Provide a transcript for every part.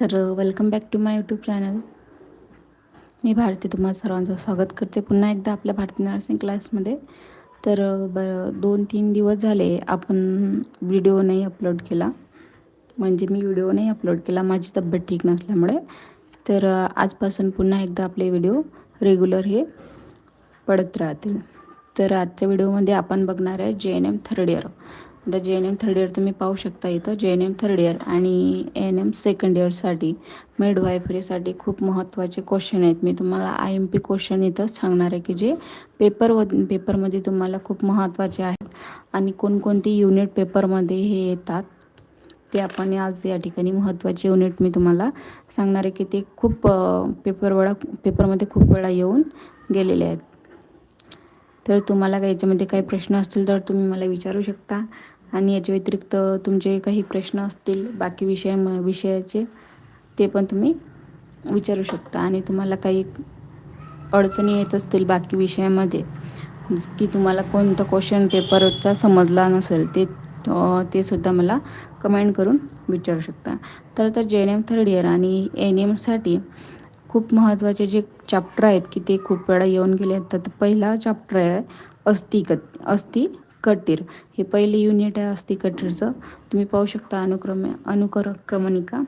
तर welcome back to my YouTube channel मी भारती तुम्हाला सर्वांचं स्वागत करते. पुन्हा एकदा आपल्या भारती नर्सिंग क्लासमध्ये तर ब दोन तीन दिवस झाले आपण व्हिडिओ नाही अपलोड केला. म्हणजे मी व्हिडिओ नाही अपलोड केला. माझी तब्येत ठीक नसल्यामुळे. तर आजपासून पुन्हा एकदा आपले व्हिडिओ रेग्युलर हे पडत राहतील. तर आजच्या व्हिडिओमध्ये आपण बघणार आहे G N M third year the G N M third year तुम्ही पाहू शकता इथं. G N M third year आणि एन एम सेकंड इयरसाठी मिडवायफरीसाठी खूप महत्त्वाचे क्वेश्चन आहेत. मी तुम्हाला आय एम पी क्वेश्चन इथं सांगणार आहे की जे पेपर व पेपरमध्ये तुम्हाला खूप महत्त्वाचे आहेत आणि कोणकोणती युनिट पेपरमध्ये हे येतात ते आपण आज या ठिकाणी महत्त्वाचे युनिट मी तुम्हाला सांगणार आहे की ते खूप पेपर वेळा पेपरमध्ये खूप वेळा येऊन गेलेले आहेत. तर तुम्हाला काही याच्यामध्ये काही प्रश्न असतील तर तुम्ही मला विचारू शकता. आणि याच्या व्यतिरिक्त तुमचे काही प्रश्न असतील बाकी विषय विषयाचे ते पण तुम्ही विचारू शकता. आणि तुम्हाला काही अडचणी येत असतील बाकी विषयामध्ये की तुम्हाला कोणतं क्वेश्चन पेपरचा समजला नसेल ते ते सुद्धा मला कमेंट करून विचारू शकता. तर तर G N M third year आणि एन एमसाठी खूप महत्त्वाचे जे चॅप्टर आहेत की ते खूप वेळा येऊन गेले आहेत. तर पहिला चॅप्टर आहे अस्ति अस्थि अस्ति कटीर हे पहिले युनिट आहे अस्ति कटीरचं तुम्ही पाहू शकता अनुक्रमे अनुकर क्रमणिका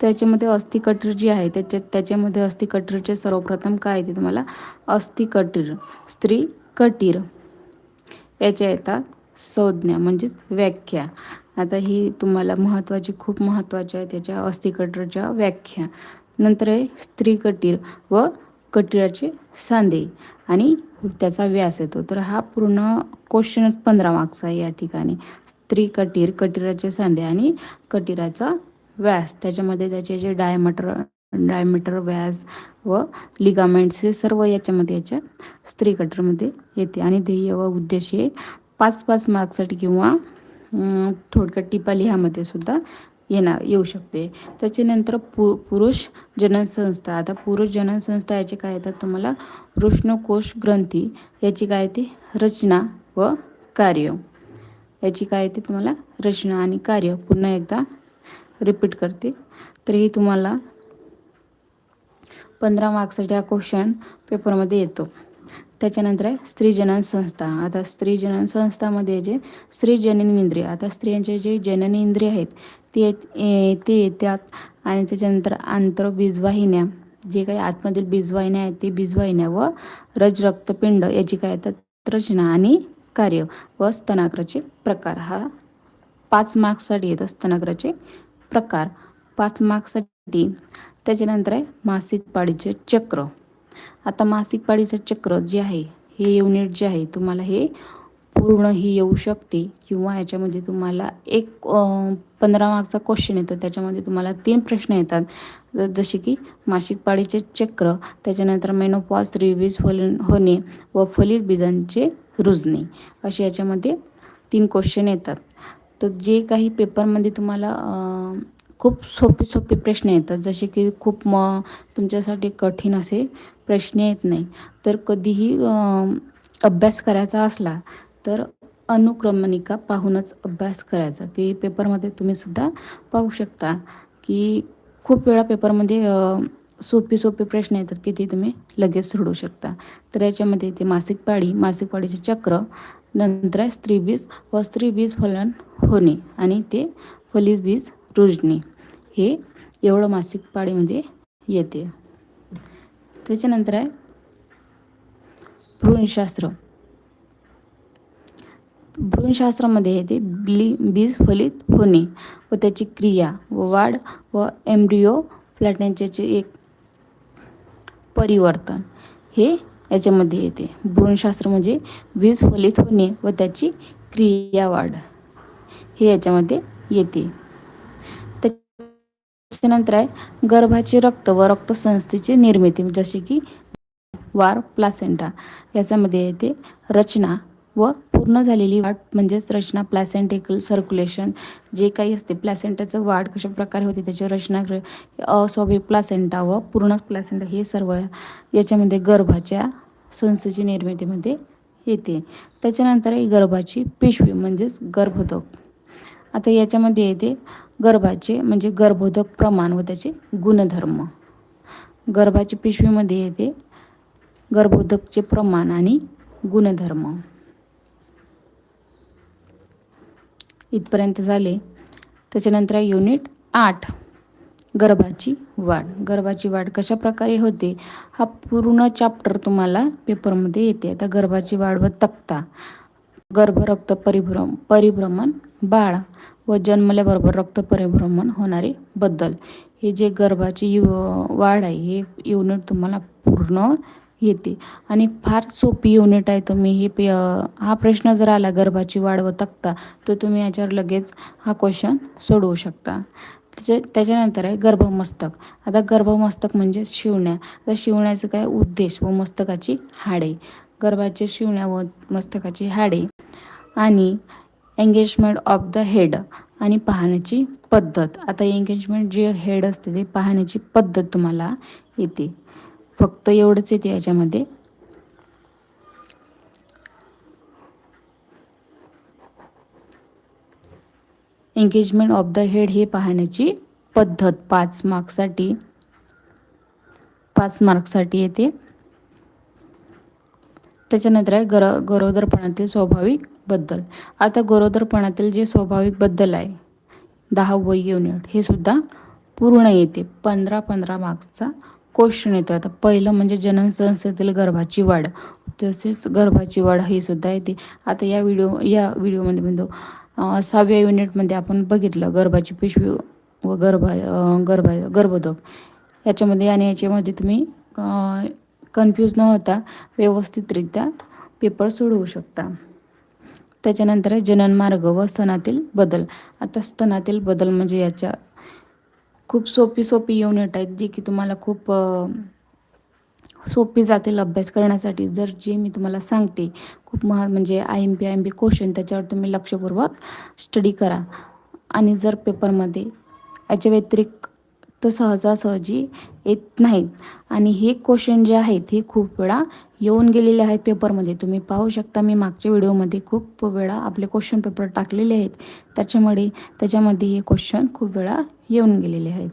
त्याच्यामध्ये अस्थि कटीर जी आहे त्याच्या त्याच्यामध्ये अस्थि कटीरचे सर्वप्रथम काय ते तुम्हाला अस्थि कटीर स्त्री कटीर याच्या येतात संज्ञा म्हणजेच व्याख्या. आता ही तुम्हाला महत्त्वाची खूप महत्त्वाची आहे त्याच्या अस्थिकटरच्या व्याख्या. नंतर आहे स्त्री कटीर व कटिराचे सांधे आणि त्याचा व्यास येतो. तर हा पूर्ण क्वेश्चनच पंधरा मार्क्स आहे या ठिकाणी. स्त्री कटीर कटिराचे सांधे आणि कटिराचा व्यास. त्याच्यामध्ये त्याचे जे डायमीटर डायमीटर व्यास व लिगामेंट्स हे सर्व याच्यामध्ये याच्या स्त्री कटरमध्ये येते. आणि ध्येय व उद्देश हे पाच पाच मार्क्ससाठी किंवा थोडक्यात टिपा लिहामध्ये सुद्धा येणार येऊ शकते. त्याच्यानंतर पु पुरुष जननसंस्था. आता पुरुष जननसंस्था याचे काय येतात तुम्हाला? वृष्णकोश ग्रंथी याची काय येते? रचना व कार्य. याची काय येते तुम्हाला? रचना आणि कार्य. पुन्हा एकदा रिपीट करते. तर हे तुम्हाला पंधरा मार्क्ससाठी हा क्वेश्चन पेपरमध्ये येतो. त्याच्यानंतर आहे स्त्री जनन संस्था आता स्त्री जनन संस्थामध्ये जे स्त्री जननी इंद्रिय आता स्त्रियांचे जे जननी इंद्रिय आहेत ते ते येतात आणि त्याच्यानंतर आंतर बीजवाहिन्या जे काही आतमधील बीजवाहिन्या आहेत ते बीजवाहिन्या व रज रक्तपिंड याची काय येतात? रचना आणि कार्य व स्तनाग्राचे प्रकार. हा पाच मार्क्ससाठी येतं स्तनाग्राचे प्रकार. पाच मार्क्ससाठी त्याच्यानंतर आहे मासिक पाळीचे चक्र. आता मासिक पाळीचं चक्र जे आहे हे युनिट जे आहे तुम्हाला हे पूर्ण ही येऊ शकते किंवा याच्यामध्ये तुम्हाला एक पंधरा मार्कचा क्वेश्चन येतो. त्याच्यामध्ये तुम्हाला तीन प्रश्न येतात. जसे की मासिक पाळीचे चक्र त्याच्यानंतर मेनोपॉज रिवीज फल होणे व फलित बीजांचे रुजणे. असे याच्यामध्ये तीन क्वेश्चन येतात. तर जे काही पेपरमध्ये तुम्हाला खूप सोपे सोपे प्रश्न येतात. जसे की खूप म तुमच्यासाठी कठीण असे प्रश्न येत नाही. तर कधीही अभ्यास करायचा असला तर अनुक्रमणिका पाहूनच अभ्यास करायचा की पेपरमध्ये तुम्ही सुद्धा पाहू शकता की खूप वेळा पेपरमध्ये सोपे सोपे प्रश्न येतात की ते तुम्ही लगेच सोडू शकता. तर याच्यामध्ये ते मासिक पाळी मासिक पाळीचे चक्र नंतर आहे स्त्रीबीज व स्त्रीबीज फलन होणे आणि ते फलीज बीज रुजणे. हे एवढं मासिक पाळीमध्ये येते. त्याच्यानंतर आहे भ्रूणशास्त्र. भ्रूणशास्त्रामध्ये येते ब्ली बीज फलित होणे व त्याची क्रिया व वाढ व एम्ब्रिओ फ्लॅटनचे एक परिवर्तन. हे याच्यामध्ये येते. भ्रूणशास्त्र म्हणजे बीज फलित होणे व त्याची क्रिया वाढ. हे याच्यामध्ये येते. त्याच्यानंतर आहे गर्भाचे रक्त व रक्तसंस्थेची निर्मिती जसे की वार प्लासेंटा. याच्यामध्ये येते रचना व पूर्ण झालेली वाढ म्हणजेच रचना प्लॅसेंटेकल सर्क्युलेशन जे काही असते प्लॅसेंटाचं वाढ कशा प्रकारे होते त्याची रचना अस्वाभाविक प्लासेंटा व पूर्ण प्लॅसेंटा हे सर्व याच्यामध्ये गर्भाच्या संस्थेची निर्मितीमध्ये येते. त्याच्यानंतर गर्भाची पिशवी म्हणजेच गर्भोदक. आता याच्यामध्ये येते गर्भाचे म्हणजे गर्भोदक प्रमाण व त्याचे गुणधर्म. गर्भाची पिशवीमध्ये येते गर्भोदकचे प्रमाण आणि गुणधर्म. इथपर्यंत झाले. त्याच्यानंतर आहे युनिट आठ. गर्भाची वाढ. गर्भाची वाढ कशा प्रकारे होते? हा पूर्ण चॅप्टर तुम्हाला पेपरमध्ये येते. आता गर्भाची वाढ व तक्ता. गर्भ रक्त परिभ्रम परिभ्रमण बाळ व जन्मल्याबरोबर रक्त परिभ्रमण होणारे बद्दल हे जे गर्भाची यु वाढ आहे हे युनिट तुम्हाला पूर्ण येते. आणि फार सोपी युनिट आहे तुम्ही. हे पे हा प्रश्न जर आला गर्भाची वाढ व तक्ता तर तुम्ही याच्यावर लगेच हा क्वेश्चन सोडवू शकता. त्याच्या त्याच्यानंतर आहे गर्भमस्तक. आता गर्भमस्तक म्हणजे शिवण्या. आता शिवण्याचं काय उद्देश व मस्तकाची हाडे. गर्भाचे शिवण्या व मस्तकाची हाडे आणि एंगेजमेंट ऑफ द हेड आणि पाहण्याची पद्धत. आता एंगेजमेंट जे हेड असते ते पाहण्याची पद्धत तुम्हाला येते. फक्त एवढंच येते याच्यामध्ये. एंगेजमेंट ऑफ द हेड हे पाहण्याची पद्धत पाच मार्क्ससाठी पाच मार्क्ससाठी येते. त्याच्यानंतर आहे गर गरोदरपणातील स्वाभाविकबद्दल. आता गरोदरपणातील जे स्वाभाविकबद्दल आहे दहावं युनिट हे सुद्धा पूर्ण येते. पंधरा पंधरा मार्क्सचा क्वेश्चन येतो आता पहिलं म्हणजे जननसंस्थेतील गर्भाची वाढ. तसेच गर्भाची वाढ ही सुद्धा येते. आता या व्हिडिओ या व्हिडिओमध्ये म्हणतो सहाव्या युनिटमध्ये आपण बघितलं गर्भाची पिशवी व गर्भा गर्भा गर्भोदक याच्यामध्ये आणि याच्यामध्ये तुम्ही कन्फ्यूज न होता व्यवस्थितरित्या पेपर सोडवू शकता. त्याच्यानंतर आहे जननमार्ग व स्तनातील बदल. आता स्तनातील बदल म्हणजे याच्या खूप सोपी सोपी युनिट आहेत जी की तुम्हाला खूप सोपी जातील अभ्यास करण्यासाठी. जर जे मी तुम्हाला सांगते खूप महा म्हणजे I M P I M P question त्याच्यावर तुम्ही लक्षपूर्वक स्टडी करा. आणि जर पेपरमध्ये याच्या व्यतिरिक्त तर सहजासहजी येत नाहीत. आणि हे क्वेश्चन जे आहेत हे खूप वेळा येऊन गेलेले आहेत पेपरमध्ये तुम्ही पाहू शकता मी मागच्या व्हिडिओमध्ये खूप वेळा आपले क्वेश्चन पेपर टाकलेले आहेत. त्याच्यामुळे त्याच्यामध्ये हे क्वेश्चन खूप वेळा येऊन गेलेले आहेत.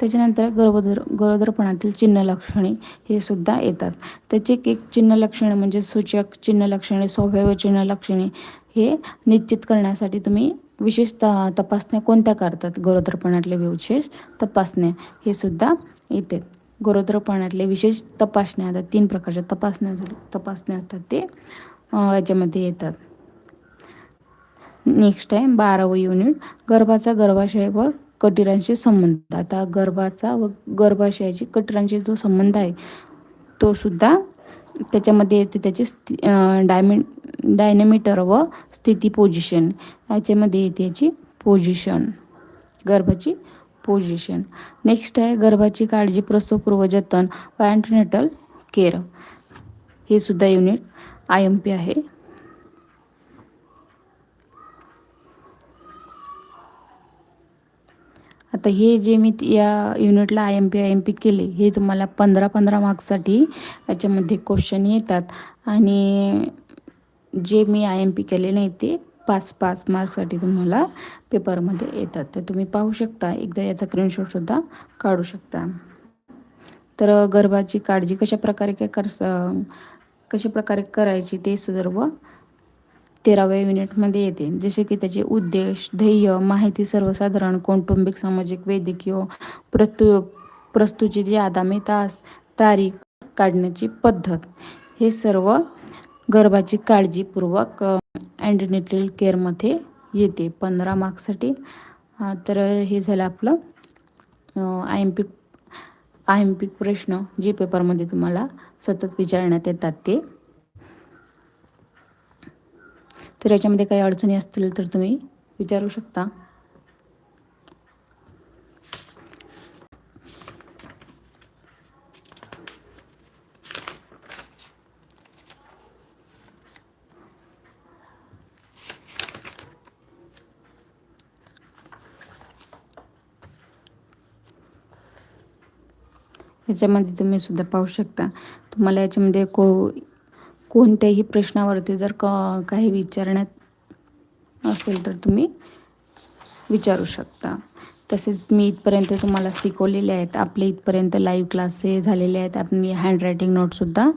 त्याच्यानंतर गरोदर गरोदरपणातील चिन्ह लक्षणे हे सुद्धा येतात. त्याचे एक चिन्ह लक्षणे म्हणजे सूचक चिन्ह लक्षणे स्वभाव चिन्ह लक्षणे हे निश्चित करण्यासाठी तुम्ही विशेष त तपासण्या कोणत्या करतात? गरोदरपणातले विशेष तपासण्या. हे सुद्धा येते गरोदरपणातले विशेष तपासण्या. आता तीन प्रकारच्या तपासण्या तपासण्या असतात ते. याच्यामध्ये येतात. नेक्स्ट आहे बारावं युनिट गर्भाचा गर्भाशय व कटिरांशी संबंध. आता गर्भाचा व गर्भाशयाची कटिरांशी जो संबंध आहे तो सुद्धा त्याच्यामध्ये येते त्याचे स्थि डायमि डायनॅमीटर व स्थिती पोझिशन याच्यामध्ये येते याची पोझिशन गर्भाची पोझिशन नेक्स्ट आहे गर्भाची काळजी प्रसवपूर्व जतन व अँटीनेटल केअर हे सुद्धा युनिट आय एम पी आहे. आता हे जे मी या युनिटला I M P I M P केले हे तुम्हाला पंधरा पंधरा मार्क्ससाठी याच्यामध्ये क्वेश्चन येतात. आणि जे मी आय एम पी केले नाही ते पाच पाच मार्क्ससाठी तुम्हाला पेपरमध्ये येतात. तर तुम्ही पाहू शकता एकदा याचा स्क्रीनशॉटसुद्धा काढू शकता. तर गर्भाची काळजी कशा प्रकारे काय कर कशा प्रकारे करायची ते सर्व तेराव्या युनिटमध्ये येते. जसे की त्याचे उद्देश ध्येय माहिती सर्वसाधारण कौटुंबिक सामाजिक वैद्यकीय प्रस्तु प्रस्तुची जी आगामी तास तारीख काढण्याची पद्धत. हे सर्व गर्भाची काळजीपूर्वक अँडनेटल केअरमध्ये येते. पंधरा मार्क्ससाठी तर हे झालं आपलं I M P I M P प्रश्न. जे पेपरमध्ये तुम्हाला सतत विचारण्यात येतात ते. तर याच्यामध्ये काही अडचणी असतील तर तुम्ही विचारू शकता. याच्यामध्ये तुम्ही सुद्धा पाहू शकता. तुम्हाला याच्यामध्ये को कोणत्याही प्रश्नावरती जर क काही विचारण्यात असेल तर तुम्ही विचारू शकता. तसेच मी इथपर्यंत तुम्हाला शिकवलेले आहेत. आपले इथपर्यंत लाईव्ह क्लास हे झालेले आहेत. आपण हँडरायटिंग नोटसुद्धा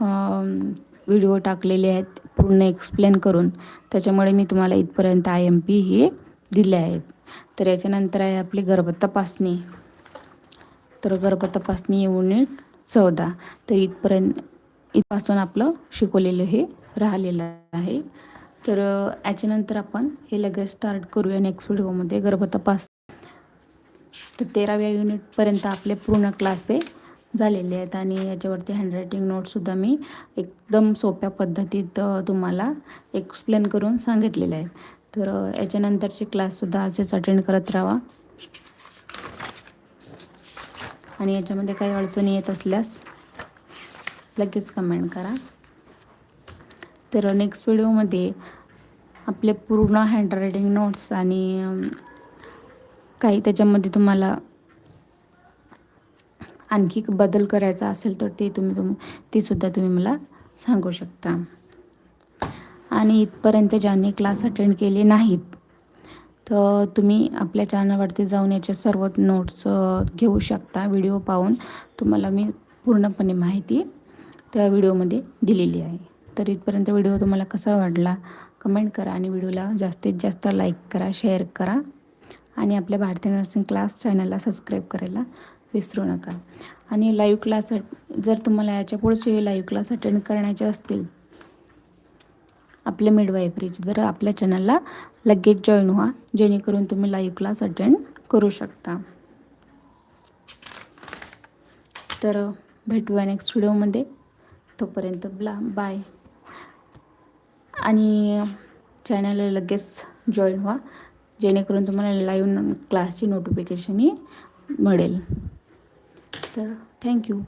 व्हिडिओ टाकलेले आहेत. पूर्ण एक्सप्लेन करून. त्याच्यामुळे मी तुम्हाला इथपर्यंत आय एम पी हे दिले आहेत. तर याच्यानंतर आहे आपली गर्भ तपासणी. तर गर्भ तपासणी युनिट चौदा. तर इथपर्यंत इथपासून आपलं शिकवलेलं हे राहिलेलं आहे. तर याच्यानंतर आपण हे लगेच स्टार्ट करूया नेक्स्ट व्हिडिओमध्ये गर्भ तपास तर तेराव्या युनिटपर्यंत आपले पूर्ण क्लास हे झालेले आहेत आणि याच्यावरती हँडरायटिंग नोटसुद्धा मी एकदम सोप्या पद्धतीत तुम्हाला एक्सप्लेन करून सांगितलेले आहेत तर याच्यानंतरचे क्लाससुद्धा असेच अटेंड करत राहा. आणि याच्यामध्ये काही अडचणी येत असल्यास लगेच कमेंट करा. तर नेक्स्ट व्हिडिओमध्ये आपले पूर्ण हँडरायटिंग नोट्स आणि काही त्याच्यामध्ये तुम्हाला आणखी बदल करायचा असेल तर ते तुम्ही तुम तेसुद्धा तुम्ही मला सांगू शकता. आणि इथपर्यंत ज्यांनी क्लास अटेंड केले नाहीत तर तुम्ही आपल्या चॅनलवरती जाऊन याचे सर्व नोट्स घेऊ शकता व्हिडिओ पाहून. तुम्हाला मी पूर्णपणे माहिती त्या व्हिडिओमध्ये दिलेली आहे. तर इथपर्यंत व्हिडिओ तुम्हाला कसा वाटला कमेंट करा आणि व्हिडिओला जास्तीत जास्त लाईक करा शेअर करा आणि आपल्या भारतीय नर्सिंग क्लास चॅनलला सबस्क्राईब करायला विसरू नका. आणि लाईव्ह क्लास जर तुम्हाला याच्या पुढचे लाईव्ह क्लास अटेंड करण्याचे असतील आपले मिडवायफरीचे तर आपल्या चॅनलला लगेच जॉईन व्हा जेणेकरून तुम्ही लाईव्ह क्लास अटेंड करू शकता. तर भेटूया नेक्स्ट व्हिडिओमध्ये. तोपर्यंत ब्ला बाय. आणि चॅनलला लगेच जॉईन व्हा. जेणेकरून तुम्हाला लाईव्ह क्लासची नोटिफिकेशनही मिळेल. तर थँक्यू